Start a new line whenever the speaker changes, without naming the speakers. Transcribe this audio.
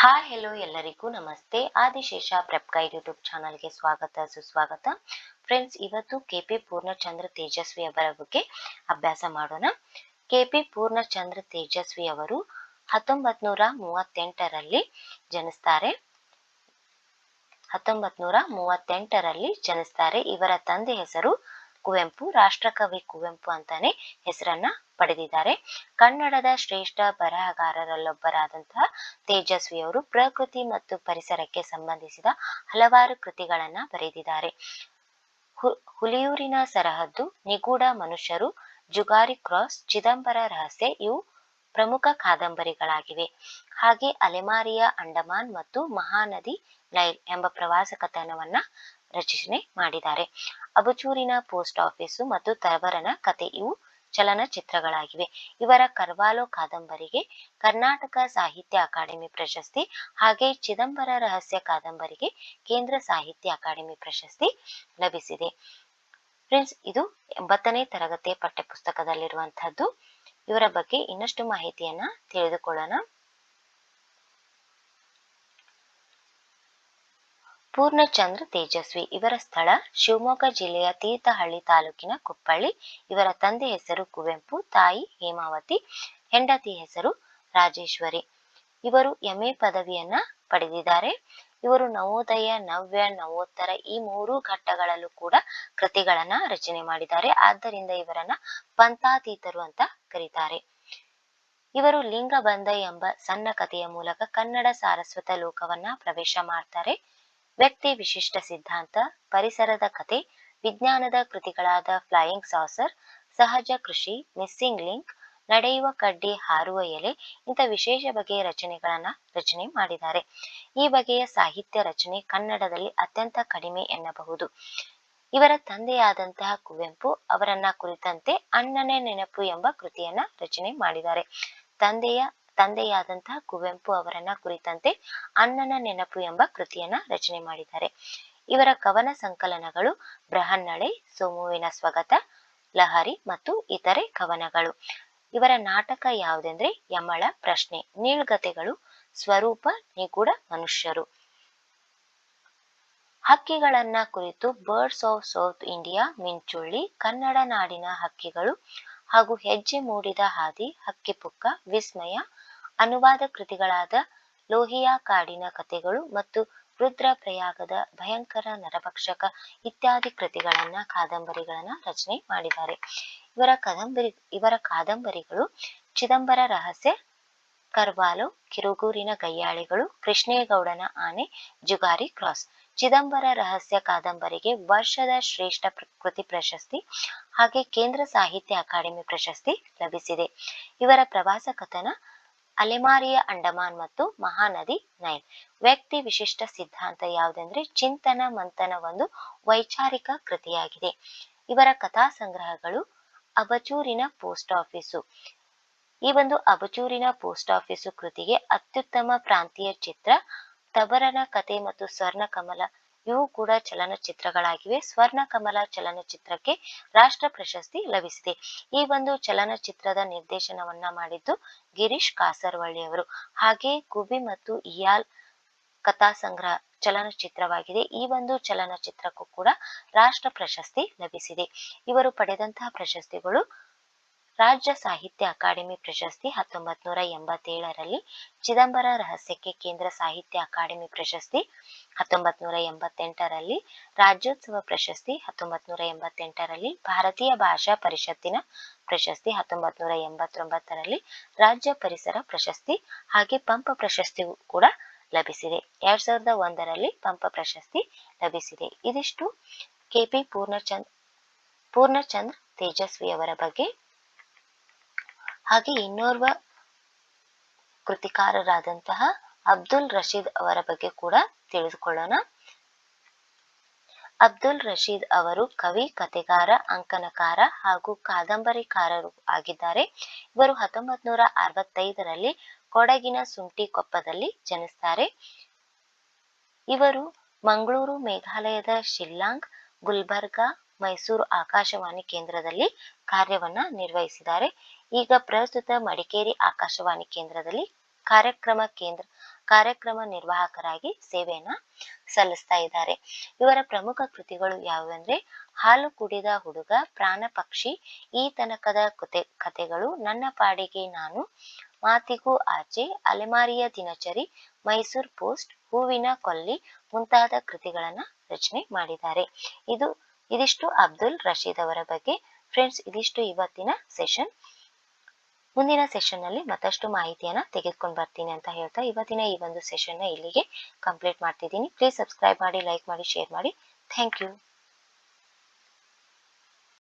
Hi hello ಎಲ್ಲರಿಗೂ ನಮಸ್ತೆ. Adishesha ಪ್ರೆಪ್ಗೈಡ್ YouTube ಚಾನಲ್ಗೆ ಸ್ವಾಗತ, ಸುಸ್ವಾಗತ. ಫ್ರೆಂಡ್ಸ್ ಇವತ್ತು ಕೆಪಿ ಪೂರ್ಣಚಂದ್ರ ತೇಜಸ್ವಿ ಅವರ ಬಗ್ಗೆ ಅಭ್ಯಾಸ ಮಾಡೋಣ. ಕೆಪಿ ಪೂರ್ಣಚಂದ್ರ ತೇಜಸ್ವಿ ಅವರು ಹತ್ತೊಂಬತ್ ನೂರ ಮೂವತ್ತೆಂಟರಲ್ಲಿ ಜನಿಸ್ತಾರೆ. ಹತ್ತೊಂಬತ್ ನೂರ ಮೂವತ್ತೆಂಟರಲ್ಲಿ ಜನಿಸ್ತಾರೆ. ಇವರ ತಂದೆ ಹೆಸರು ಕುವೆಂಪು, ರಾಷ್ಟ್ರಕವಿ ಕುವೆಂಪು ಅಂತಾನೆ ಹೆಸರನ್ನ ಪಡೆದಿದ್ದಾರೆ. ಕನ್ನಡದ ಶ್ರೇಷ್ಠ ಬರಹಗಾರರಲ್ಲೊಬ್ಬರಾದಂತಹ ತೇಜಸ್ವಿ ಅವರು ಪ್ರಕೃತಿ ಮತ್ತು ಪರಿಸರಕ್ಕೆ ಸಂಬಂಧಿಸಿದ ಹಲವಾರು ಕೃತಿಗಳನ್ನ ಬರೆದಿದ್ದಾರೆ. ಹು- ಹುಲಿಯೂರಿನ ಸರಹದ್ದು, ನಿಗೂಢ ಮನುಷ್ಯರು, ಜುಗಾರಿ ಕ್ರಾಸ್, ಚಿದಂಬರ ರಹಸ್ಯ ಇವು ಪ್ರಮುಖ ಕಾದಂಬರಿಗಳಾಗಿವೆ. ಹಾಗೆ ಅಲೆಮಾರಿಯ ಅಂಡಮಾನ್ ಮತ್ತು ಮಹಾನದಿ ನೈಲ್ ಎಂಬ ಪ್ರವಾಸ ಕಥನವನ್ನ ರಚನೆ ಮಾಡಿದ್ದಾರೆ. ಅಬಚೂರಿನ ಪೋಸ್ಟ್ ಆಫೀಸು ಮತ್ತು ತವರನ ಕತೆ ಇವು ಚಲನಚಿತ್ರಗಳಾಗಿವೆ. ಇವರ ಕರ್ವಾಲೋ ಕಾದಂಬರಿಗೆ ಕರ್ನಾಟಕ ಸಾಹಿತ್ಯ ಅಕಾಡೆಮಿ ಪ್ರಶಸ್ತಿ ಹಾಗೆ ಚಿದಂಬರ ರಹಸ್ಯ ಕಾದಂಬರಿಗೆ ಕೇಂದ್ರ ಸಾಹಿತ್ಯ ಅಕಾಡೆಮಿ ಪ್ರಶಸ್ತಿ ಲಭಿಸಿದೆ. ಫ್ರೆಂಡ್ಸ್, ಇದು ಎಂಬತ್ತನೇ ತರಗತಿಯ ಪಠ್ಯಪುಸ್ತಕದಲ್ಲಿರುವಂತಹದ್ದು ಇವರ ಬಗ್ಗೆ ಇನ್ನಷ್ಟು ಮಾಹಿತಿಯನ್ನ ತಿಳಿದುಕೊಳ್ಳೋಣ. ಪೂರ್ಣಚಂದ್ರ ತೇಜಸ್ವಿ. ಇವರ ಸ್ಥಳ ಶಿವಮೊಗ್ಗ ಜಿಲ್ಲೆಯ ತೀರ್ಥಹಳ್ಳಿ ತಾಲೂಕಿನ ಕುಪ್ಪಳ್ಳಿ. ಇವರ ತಂದೆ ಹೆಸರು ಕುವೆಂಪು, ತಾಯಿ ಹೇಮಾವತಿ, ಹೆಂಡತಿ ಹೆಸರು ರಾಜೇಶ್ವರಿ. ಇವರು ಎಂಎ ಪದವಿಯನ್ನ ಪಡೆದಿದ್ದಾರೆ. ಇವರು ನವೋದಯ, ನವ್ಯ, ನವೋತ್ತರ ಈ ಮೂರು ಘಟ್ಟಗಳಲ್ಲೂ ಕೂಡ ಕೃತಿಗಳನ್ನ ರಚನೆ ಮಾಡಿದ್ದಾರೆ. ಆದ್ದರಿಂದ ಇವರನ್ನ ಪಂಥಾತೀತರು ಅಂತ ಕರೀತಾರೆ. ಇವರು ಲಿಂಗಬಂಧ ಎಂಬ ಸಣ್ಣ ಕಥೆಯ ಮೂಲಕ ಕನ್ನಡ ಸಾರಸ್ವತ ಲೋಕವನ್ನ ಪ್ರವೇಶ ಮಾಡ್ತಾರೆ. ವ್ಯಕ್ತಿ ವಿಶಿಷ್ಟ ಸಿದ್ಧಾಂತ, ಪರಿಸರದ ಕತೆ ವಿಜ್ಞಾನದ ಕೃತಿಗಳಾದ ಫ್ಲೈಯಿಂಗ್ ಸಾಸರ್, ಸಹಜ ಕೃಷಿ, ಮಿಸ್ಸಿಂಗ್ ಲಿಂಕ್, ನಡೆಯುವ ಕಡ್ಡಿ ಹಾರುವ ಎಲೆ ಇಂಥ ವಿಶೇಷ ಬಗೆಯ ರಚನೆಗಳನ್ನ ರಚನೆ ಮಾಡಿದ್ದಾರೆ. ಈ ಬಗೆಯ ಸಾಹಿತ್ಯ ರಚನೆ ಕನ್ನಡದಲ್ಲಿ ಅತ್ಯಂತ ಕಡಿಮೆ ಎನ್ನಬಹುದು. ಇವರ ತಂದೆಯಾದಂತಹ ಕುವೆಂಪು ಅವರನ್ನ ಕುರಿತಂತೆ ಅಣ್ಣನೇ ನೆನಪು ಎಂಬ ಕೃತಿಯನ್ನ ರಚನೆ ಮಾಡಿದ್ದಾರೆ. ತಂದೆಯ ತಂದೆಯಾದಂತಹ ಕುವೆಂಪು ಅವರನ್ನ ಕುರಿತಂತೆ ಅಣ್ಣನ ನೆನಪು ಎಂಬ ಕೃತಿಯನ್ನ ರಚನೆ ಮಾಡಿದ್ದಾರೆ. ಇವರ ಕವನ ಸಂಕಲನಗಳು ಬೃಹನ್ನಳೆ, ಸೋಮುವಿನ ಸ್ವಗತ, ಲಹರಿ ಮತ್ತು ಇತರೆ ಕವನಗಳು. ಇವರ ನಾಟಕ ಯಾವುದೆಂದ್ರೆ ಯಮಳ ಪ್ರಶ್ನೆ, ನೀಳ್ಗತೆಗಳು, ಸ್ವರೂಪ, ನಿಗೂಢ ಮನುಷ್ಯರು. ಹಕ್ಕಿಗಳನ್ನ ಕುರಿತು Birds of South India Minchulli, Kannada ನಾಡಿನ ಹಕ್ಕಿಗಳು ಹಾಗೂ ಹೆಜ್ಜೆ ಮೂಡಿದ ಹಾದಿ, ಹಕ್ಕಿಪುಕ್ಕ, ವಿಸ್ಮಯ ಅನುವಾದ ಕೃತಿಗಳಾದ ಲೋಹಿಯಾ ಕಾಡಿನ ಕಥೆಗಳು ಮತ್ತು ರುದ್ರ ಪ್ರಯಾಗದ ಭಯಂಕರ ನರಭಕ್ಷಕ ಇತ್ಯಾದಿ ಕೃತಿಗಳನ್ನ ಕಾದಂಬರಿಗಳನ್ನ ರಚನೆ ಮಾಡಿದ್ದಾರೆ. ಇವರ ಕಾದಂಬರಿ, ಇವರ ಕಾದಂಬರಿಗಳು ಚಿದಂಬರ ರಹಸ್ಯ, ಕರ್ವಾಲೋ, ಕಿರುಗೂರಿನ ಗಯ್ಯಾಳಿಗಳು, ಕೃಷ್ಣೇಗೌಡನ ಆನೆ, ಜುಗಾರಿ ಕ್ರಾಸ್. ಚಿದಂಬರ ರಹಸ್ಯ ಕಾದಂಬರಿಗೆ ವರ್ಷದ ಶ್ರೇಷ್ಠ ಕೃತಿ ಪ್ರಶಸ್ತಿ ಹಾಗೆ ಕೇಂದ್ರ ಸಾಹಿತ್ಯ ಅಕಾಡೆಮಿ ಪ್ರಶಸ್ತಿ ಲಭಿಸಿದೆ. ಇವರ ಪ್ರವಾಸ ಕಥನ ಅಲೆಮಾರಿಯ ಅಂಡಮಾನ್ ಮತ್ತು ಮಹಾನದಿ ನೈಲ್. ವ್ಯಕ್ತಿ ವಿಶಿಷ್ಟ ಸಿದ್ಧಾಂತ ಯಾವುದೆಂದ್ರೆ ಚಿಂತನ ಮಂಥನ ಒಂದು ವೈಚಾರಿಕ ಕೃತಿಯಾಗಿದೆ. ಇವರ ಕಥಾ ಸಂಗ್ರಹಗಳು ಅಬಚೂರಿನ ಪೋಸ್ಟ್ ಆಫೀಸು. ಈ ಒಂದು ಅಬಚೂರಿನ ಪೋಸ್ಟ್ ಆಫೀಸು ಕೃತಿಗೆ ಅತ್ಯುತ್ತಮ ಪ್ರಾಂತೀಯ ಚಿತ್ರ ತಬರನ ಕತೆ ಮತ್ತು ಸ್ವರ್ಣ ಕಮಲ ಇವು ಕೂಡ ಚಲನಚಿತ್ರಗಳಾಗಿವೆ. ಸ್ವರ್ಣ ಕಮಲ ಚಲನಚಿತ್ರಕ್ಕೆ ರಾಷ್ಟ್ರ ಪ್ರಶಸ್ತಿ ಲಭಿಸಿದೆ. ಈ ಒಂದು ಚಲನಚಿತ್ರದ ನಿರ್ದೇಶನವನ್ನ ಮಾಡಿದ್ದು ಗಿರೀಶ್ ಕಾಸರವಳ್ಳಿ ಅವರು. ಹಾಗೆ ಗುಬಿ ಮತ್ತು ಇಯಾಲ್ ಕಥಾ ಸಂಗ್ರಹ ಚಲನಚಿತ್ರವಾಗಿದೆ. ಈ ಒಂದು ಚಲನಚಿತ್ರಕ್ಕೂ ಕೂಡ ರಾಷ್ಟ್ರ ಪ್ರಶಸ್ತಿ ಲಭಿಸಿದೆ. ಇವರು ಪಡೆದಂತಹ ಪ್ರಶಸ್ತಿಗಳು ರಾಜ್ಯ ಸಾಹಿತ್ಯ ಅಕಾಡೆಮಿ ಪ್ರಶಸ್ತಿ ಹತ್ತೊಂಬತ್ ನೂರ ಎಂಬತ್ತೇಳರಲ್ಲಿ ಚಿದಂಬರ ರಹಸ್ಯಕ್ಕೆ ಕೇಂದ್ರ ಸಾಹಿತ್ಯ ಅಕಾಡೆಮಿ ಪ್ರಶಸ್ತಿ ಹತ್ತೊಂಬತ್ ನೂರ ಎಂಬತ್ತೆಂಟರಲ್ಲಿ ರಾಜ್ಯೋತ್ಸವ ಪ್ರಶಸ್ತಿ ಹತ್ತೊಂಬತ್ ನೂರ ಎಂಬತ್ತೆಂಟರಲ್ಲಿ ಭಾರತೀಯ ಭಾಷಾ ಪರಿಷತ್ತಿನ ಪ್ರಶಸ್ತಿ ಹತ್ತೊಂಬತ್ ನೂರ ಎಂಬತ್ತೊಂಬತ್ತರಲ್ಲಿ ರಾಜ್ಯ ಪರಿಸರ ಪ್ರಶಸ್ತಿ ಹಾಗೆ ಪಂಪ ಪ್ರಶಸ್ತಿಯೂ ಕೂಡ ಲಭಿಸಿದೆ. ಎರಡ್ ಸಾವಿರದ ಒಂದರಲ್ಲಿ ಪಂಪ ಪ್ರಶಸ್ತಿ ಲಭಿಸಿದೆ. ಇದಿಷ್ಟು ಕೆಪಿ ಪೂರ್ಣಚಂದ್ ಪೂರ್ಣಚಂದ್ರ ತೇಜಸ್ವಿ ಅವರ ಬಗ್ಗೆ. ಹಾಗೆ ಇನ್ನೋರ್ವ ಕೃತಿಕಾರರಾದಂತಹ ಅಬ್ದುಲ್ ರಶೀದ್ ಅವರ ಬಗ್ಗೆ ಕೂಡ ತಿಳಿದುಕೊಳ್ಳೋಣ. ಅಬ್ದುಲ್ ರಶೀದ್ ಅವರು ಕವಿ ಕತೆಗಾರ ಅಂಕನಕಾರ ಹಾಗೂ ಕಾದಂಬರಿಕಾರರು ಆಗಿದ್ದಾರೆ. ಇವರು ಹತ್ತೊಂಬತ್ ನೂರ ಅರವತ್ತೈದರಲ್ಲಿ ಕೊಡಗಿನ ಸುಂಟಿಕೊಪ್ಪದಲ್ಲಿ ಜನಿಸ್ತಾರೆ. ಇವರು ಮಂಗಳೂರು ಮೇಘಾಲಯದ ಶಿಲ್ಲಾಂಗ್, ಗುಲ್ಬರ್ಗಾ ಮೈಸೂರು ಆಕಾಶವಾಣಿ ಕೇಂದ್ರದಲ್ಲಿ ಕಾರ್ಯವನ್ನ ನಿರ್ವಹಿಸಿದ್ದಾರೆ. ಈಗ ಪ್ರಸ್ತುತ ಮಡಿಕೇರಿ ಆಕಾಶವಾಣಿ ಕೇಂದ್ರದಲ್ಲಿ ಕಾರ್ಯಕ್ರಮ ಕೇಂದ್ರ, ಕಾರ್ಯಕ್ರಮ ನಿರ್ವಾಹಕರಾಗಿ ಸೇವೆಯನ್ನ ಸಲ್ಲಿಸ್ತಾ ಇದ್ದಾರೆ. ಇವರ ಪ್ರಮುಖ ಕೃತಿಗಳು ಯಾವುವೆಂದ್ರೆ ಹಾಲು ಕುಡಿದ ಹುಡುಗ, ಪ್ರಾಣ ಪಕ್ಷಿ, ಈ ತನಕದ ಕತೆ, ಕಥೆಗಳು, ನನ್ನ ಪಾಡಿಗೆ ನಾನು, ಮಾತಿಗೂ ಆಚೆ, ಅಲೆಮಾರಿಯ ದಿನಚರಿ, ಮೈಸೂರು ಪೋಸ್ಟ್, ಹೂವಿನ ಕೊಲ್ಲಿ ಮುಂತಾದ ಕೃತಿಗಳನ್ನ ರಚನೆ ಮಾಡಿದ್ದಾರೆ. ಇದು ಇದಿಷ್ಟು ಅಬ್ದುಲ್ ರಶೀದ್ ಅವರ ಬಗ್ಗೆ. ಫ್ರೆಂಡ್ಸ್ ಇದಿಷ್ಟು ಇವತ್ತಿನ ಸೆಷನ್ ಮುಂದಿನ ಸೆಷನ್ನಲ್ಲಿ ಮತ್ತಷ್ಟು ಮಾಹಿತಿಯನ್ನ ತೆಗೆದುಕೊಂಡು ಬರ್ತೀನಿ ಅಂತ ಹೇಳ್ತಾ ಇವತ್ತಿನ ಈ ಒಂದು ಸೆಷನ್ನ ಇಲ್ಲಿಗೆ ಕಂಪ್ಲೀಟ್ ಮಾಡ್ತಿದ್ದೀನಿ. ಪ್ಲೀಸ್ ಸಬ್ಸ್ಕ್ರೈಬ್ ಮಾಡಿ ಲೈಕ್ ಮಾಡಿ ಶೇರ್ ಮಾಡಿ. Thank you